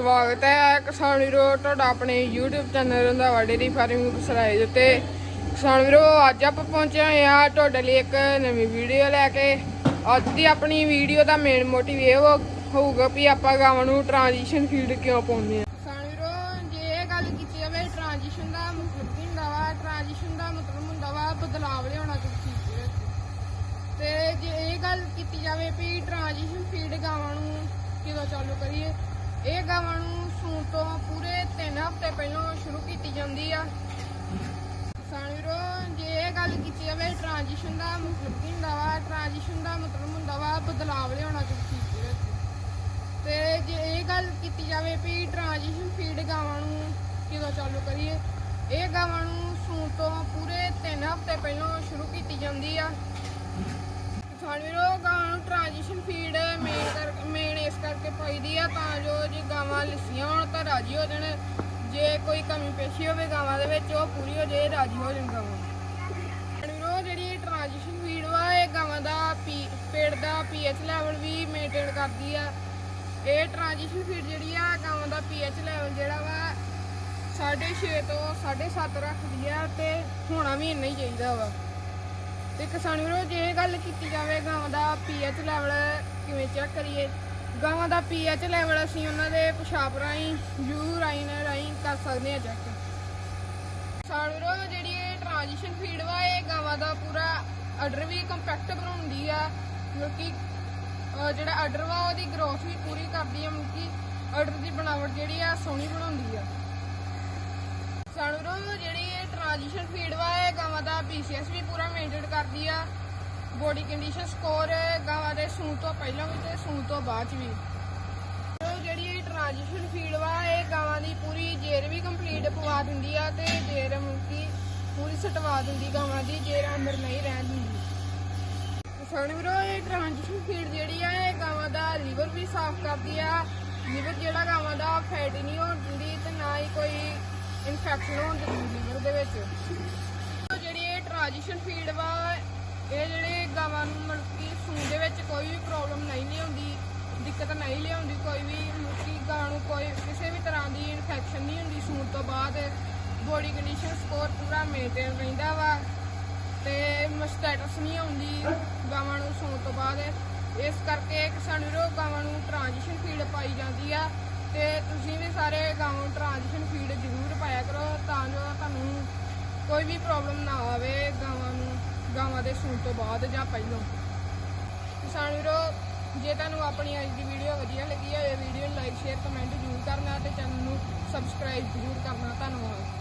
ਸਵਾਗਤ ਹੈ। ਕਿਸਾਨ ਵੀਰੋ, ਤੁਹਾਡਾ ਆਪਣੇ YouTube channel Randhawa dairy farming Sarai ਦੇ ਉੱਤੇ। ਕਿਸਾਨ ਵੀਰੋ, ਅੱਜ ਆਪਾਂ ਪਹੁੰਚੇ ਹੋਏ ਆ ਤੁਹਾਡੇ ਲਈ ਇੱਕ ਨਵੀਂ ਵੀਡੀਓ ਲੈ ਕੇ। ਅੱਜ ਦੀ ਆਪਣੀ ਵੀਡੀਓ ਦਾ ਮੇਨ ਮੋਟਿਵ ਇਹ ਹੋਊਗਾ ਵੀ ਆਪਾਂ ਗਾਵਾਂ ਨੂੰ ਟ੍ਰਾਂਜੀਸ਼ਨ ਫੀਲਡ ਕਿਉਂ ਪਾਉਂਦੇ ਆ ਕਿਸਾਨ ਵੀਰੋ, ਜੇ ਇਹ ਗੱਲ ਕੀਤੀ ਜਾਵੇ ਟ੍ਰਾਂਜੀਸ਼ਨ ਦਾ ਮਤਲਬ ਕੀ ਹੁੰਦਾ ਵਾ? ਟ੍ਰਾਂਜੀਸ਼ਨ ਦਾ ਮਤਲਬ ਹੁੰਦਾ ਵਾ ਬਦਲਾਵ ਲਿਆਉਣਾ ਕਿਸੇ ਚੀਜ਼ ਵਿੱਚ। ਤੇ ਜੇ ਇਹ ਗੱਲ ਕੀਤੀ ਜਾਵੇ ਵੀ ਟ੍ਰਾਂਜੀਸ਼ਨ ਫੀਲਡ ਗਾਵਾਂ ਨੂੰ ਕਿਦੋਂ ਚਾਲੂ ਕਰੀਏ ਇਹ ਗਾਵਾਂ ਨੂੰ ਸੂਣ ਤੋਂ ਪੂਰੇ 3 ਹਫ਼ਤੇ ਪਹਿਲਾਂ ਸ਼ੁਰੂ ਕੀਤੀ ਜਾਂਦੀ ਆ। ਕਿਸਾਨ ਵੀਰੋ, ਜੇ ਇਹ ਗੱਲ ਕੀਤੀ ਜਾਵੇ ਟ੍ਰਾਂਜੀਸ਼ਨ ਦਾ ਮਤਲਬ ਕੀ ਹੁੰਦਾ ਵਾ? ਟ੍ਰਾਂਜੀਸ਼ਨ ਦਾ ਮਤਲਬ ਹੁੰਦਾ ਵਾ ਬਦਲਾਵ ਲਿਆਉਣਾ ਕਿਸੇ ਤੇ ਜੇ ਇਹ ਗੱਲ ਕੀਤੀ ਜਾਵੇ ਵੀ ਟ੍ਰਾਂਜੀਸ਼ਨ ਫੀਡ ਗਾਵਾਂ ਨੂੰ ਕਿਦੋਂ ਚਾਲੂ ਕਰੀਏ, ਇਹ ਗਾਵਾਂ ਨੂੰ ਸੂਣ ਤੋਂ ਪੂਰੇ 3 ਹਫ਼ਤੇ ਪਹਿਲਾਂ ਸ਼ੁਰੂ ਕੀਤੀ ਜਾਂਦੀ ਆ। ਕਿਸਾਨ ਵੀਰੋ, ਗਾਵਾਂ ਨੂੰ ਟ੍ਰਾਂਜੀਸ਼ਨ ਫੀਡ ਮੇਨ ਚਾਹੀਦੀ ਆ ਤਾਂ ਜੋ ਜੇ ਗਾਵਾਂ ਲਿੱਸੀਆਂ ਹੋਣ ਤਾਂ ਰਾਜੀ ਹੋ ਜਾਣ। ਜੇ ਕੋਈ ਕਮੀ ਪੇਸ਼ੀ ਹੋਵੇ ਗਾਵਾਂ ਦੇ ਵਿੱਚ, ਉਹ ਪੂਰੀ ਹੋ ਜਾਏ, ਰਾਜੀ ਹੋ ਜਾਣ ਗਾਵਾਂ। ਕਿਸਾਨ ਵੀਰੋ, ਜਿਹੜੀ ਟ੍ਰਾਂਜੀਸ਼ਨ ਫੀਡ ਵਾ, ਇਹ ਗਾਵਾਂ ਦਾ ਪੀ ਪੇਟ ਦਾ ਪੀਐਚ ਲੈਵਲ ਵੀ ਮੇਨਟੇਨ ਕਰਦੀ ਆ। ਇਹ ਟ੍ਰਾਂਜੀਸ਼ਨ ਫੀਡ ਜਿਹੜੀ ਆ, ਗਾਵਾਂ ਦਾ ਪੀਐਚ ਲੈਵਲ ਜਿਹੜਾ ਵਾ 6.5 ਤੋਂ 7.5 ਰੱਖਦੀ ਆ ਤੇ ਹੋਣਾ ਵੀ ਇੰਨਾ ਹੀ ਚਾਹੀਦਾ ਵਾ। ਤੇ ਕਿਸਾਨ ਵੀਰੋ, ਜੇ ਗੱਲ ਕੀਤੀ ਜਾਵੇ ਗਾਵਾਂ ਦਾ ਪੀਐਚ ਲੈਵਲ ਕਿਵੇਂ ਚੈੱਕ ਕਰੀਏ ਗਾਵਾਂ ਦਾ ਪੀਐਚ ਲੈਵਲ ਅਸੀਂ ਉਹਨਾਂ ਦੇ ਪਿਸ਼ਾਬ ਰਾਹੀਂ ਯੂ ਰਾਹੀਂ ਰਾਹੀਂ ਕਰ ਸਕਦੇ ਹਾਂ ਚੈੱਕ ਕਿਸਾਨ ਵੀਰੋ ਜਿਹੜੀ ਇਹ ਟ੍ਰਾਂਜੀਸ਼ਨ ਫੀਡ ਵਾ, ਇਹ ਗਾਵਾਂ ਦਾ ਪੂਰਾ ਆਰਡਰ ਵੀ ਕੰਪੈਕਟ ਬਣਾਉਂਦੀ ਆ ਕਿਉਂਕਿ ਜਿਹੜਾ ਆਰਡਰ ਵਾ, ਉਹਦੀ ਗਰੋਥ ਵੀ ਪੂਰੀ ਕਰਦੀ ਆ ਕਿਉਂਕਿ ਆਰਡਰ ਦੀ ਬਣਾਵਟ ਜਿਹੜੀ ਆ, ਸੋਹਣੀ ਬਣਾਉਂਦੀ ਆ। ਸਾਨੂੰ ਜਿਹੜੀ ਇਹ ਟ੍ਰਾਂਜੀਸ਼ਨ ਫੀਡ ਵਾ, ਇਹ ਗਾਵਾਂ ਦਾ ਪੀਸੀਐਸ ਵੀ ਪੂਰਾ ਮੇਨਟੇਨ ਕਰਦੀ ਆ। ਬੋਡੀ ਕੰਡੀਸ਼ਨ ਸਕੋਰ ਗਾਵਾਂ ਦੇ ਤੇ ਬਾਅਦ ਚ ਵੀ। ਉਹ ਜਿਹੜੀ ਟ੍ਰਾਂਜੀਸ਼ਨ ਫੀਡ ਵਾ, ਇਹ ਗਾਵਾਂ ਦੀ ਪੂਰੀ ਜੇਰ ਵੀ ਕੰਪਲੀਟ ਪਵਾ ਦਿੰਦੀ ਆ ਤੇ ਜੇਰ ਮੁੰਕੀ ਪੂਰੀ ਸਟਵਾ ਦਿੰਦੀ ਗਾਵਾਂ ਦੀ, ਜੇਰ ਅੰਦਰ ਨਹੀਂ ਰਹਿਣ ਦਿੰਦੀ। ਸਾਨੂੰ ਵੀਰੋ, ਇਹ ਟ੍ਰਾਂਜੀਸ਼ਨ ਫੀਡ ਜਿਹੜੀ ਆ, ਇਹ ਗਾਵਾਂ ਦਾ ਲੀਵਰ ਵੀ ਸਾਫ਼ ਕਰਦੀ ਆ। ਲੀਵਰ ਜਿਹੜਾ ਗਾਵਾਂ ਦਾ ਫੈਟੀ ਨਹੀਂ ਹੋਣ ਦਿੰਦੀ ਤੇ ਨਾ ਹੀ ਕੋਈ ਇਨਫੈਕਸ਼ਨ ਹੋਣ ਦਿੰਦੀ ਲੀਵਰ ਦੇ ਵਿੱਚ। ਜਿਹੜੀ ਇਹ ਟ੍ਰਾਂਜੀਸ਼ਨ ਫੀਡ ਵਾ, ਇਹ ਜਿਹੜੇ ਗਾਵਾਂ ਨੂੰ ਮਤਲਬ ਕਿ ਸੂਣ ਦੇ ਵਿੱਚ ਕੋਈ ਵੀ ਪ੍ਰੋਬਲਮ ਨਹੀਂ ਲਿਆਉਂਦੀ ਦਿੱਕਤ ਨਹੀਂ ਲਿਆਉਂਦੀ, ਕੋਈ ਵੀ ਮਤਲਬ ਗਾਂ ਨੂੰ ਕੋਈ ਕਿਸੇ ਵੀ ਤਰ੍ਹਾਂ ਦੀ ਇਨਫੈਕਸ਼ਨ ਨਹੀਂ ਹੁੰਦੀ, ਸੂਣ ਤੋਂ ਬਾਅਦ ਬੋਡੀ ਕੰਡੀਸ਼ਨ ਸਕੋਰ ਪੂਰਾ ਮੇਨਟੇਨ ਰਹਿੰਦਾ ਵਾ ਤੇ ਮਸਟੈਟਸ ਨਹੀਂ ਆਉਂਦੀ ਗਾਵਾਂ ਨੂੰ ਸੌਣ ਤੋਂ ਬਾਅਦ। ਇਸ ਕਰਕੇ ਕਿਸਾਨ ਵੀਰੋ ਗਾਵਾਂ ਨੂੰ ਟ੍ਰਾਂਜੀਸ਼ਨ ਫੀਡ ਪਾਈ ਜਾਂਦੀ ਆ ਤੇ ਤੁਸੀਂ ਵੀ ਸਾਰੇ ਗਾਵਾਂ ਨੂੰ ਟ੍ਰਾਂਜੀਸ਼ਨ ਫੀਡ ਜ਼ਰੂਰ ਪਾਇਆ ਕਰੋ ਤਾਂ ਜੋ ਤੁਹਾਨੂੰ ਕੋਈ ਵੀ ਪ੍ਰੋਬਲਮ ਨਾ ਆਵੇ ਗਾਵਾਂ ਨੂੰ, ਗਾਵਾਂ ਦੇ ਸੂਣ ਤੋਂ ਬਾਅਦ ਜਾਂ ਪਹਿਲਾਂ। ਕਿਸਾਨ ਵੀਰੋ ਜੇ ਤੁਹਾਨੂੰ ਆਪਣੀ ਅੱਜ ਦੀ ਵੀਡੀਓ ਵਧੀਆ ਲੱਗੀ ਹੋਵੇ ਵੀਡੀਓ ਨੂੰ ਲਾਈਕ ਸ਼ੇਅਰ ਕਮੈਂਟ ਜ਼ਰੂਰ ਕਰਨਾ ਤੇ ਚੈਨਲ ਨੂੰ ਸਬਸਕ੍ਰਾਈਬ ਜ਼ਰੂਰ ਕਰਨਾ ਧੰਨਵਾਦ।